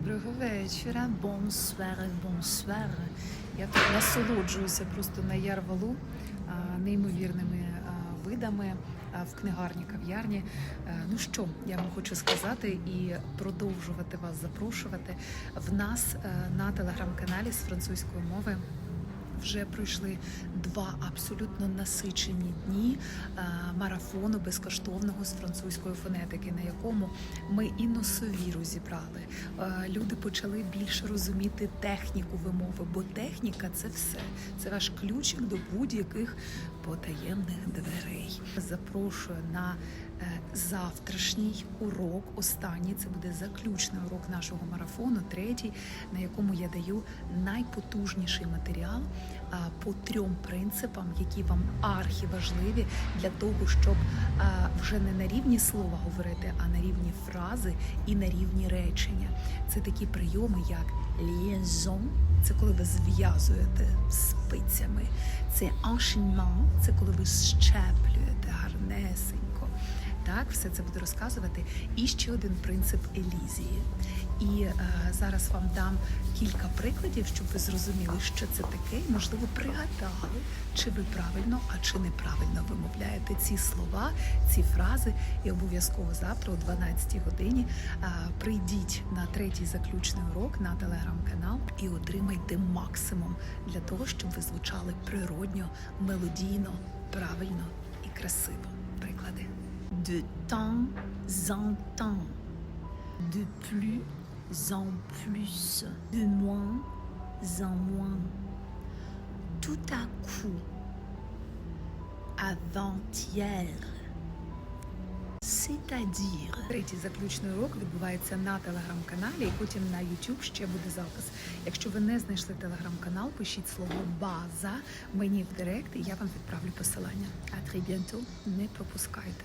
Доброго вечора, бонсвер, бонсвер. Я тут насолоджуюся просто на ярвалу неймовірними видами в книгарні кав'ярні. Е, Ну що, я вам хочу сказати і продовжувати вас запрошувати. В нас е, на телеграм-каналі з французької мови вже пройшли два абсолютно насичені дні е, марафону безкоштовного з французької фонетики, на якому ми і носові розібрали. Е, Люди почали більше розуміти техніку вимови, бо техніка це все. Це ваш ключик до будь-яких потаємних дверей. Запрошую на завтрашній урок. Останній це буде заключний урок нашого марафону, третій, на якому я даю найпотужніший матеріал по трьом принципам, які вам архіважливі для того, щоб вже не на рівні слова говорити, а на рівні фрази і на рівні речення. Це такі прийоми, як liaison, це коли ви зв'язуєте спицями. Це enchaînement, це коли ви щеплюєте. Так, все це буду розказувати. І ще один принцип елізії. І е, зараз вам дам кілька прикладів, щоб ви зрозуміли, що це таке, і можливо пригадали, чи ви правильно, а чи неправильно вимовляєте ці слова, ці фрази. І обов'язково завтра о 12-й годині е, прийдіть на третій заключний урок на телеграм-канал і отримайте максимум для того, щоб ви звучали природньо, мелодійно, правильно і красиво. Приклади. De temps en temps, de plus en plus, de moins en moins, tout à coup, avant-hier. C'est-à-dire. Третій заключний урок відбувається на телеграм-каналі, і потім на YouTube ще буде запис. Якщо ви не знайшли телеграм-канал, пишіть слово база мені в директ, і я вам відправлю посилання. А très не пропускайте.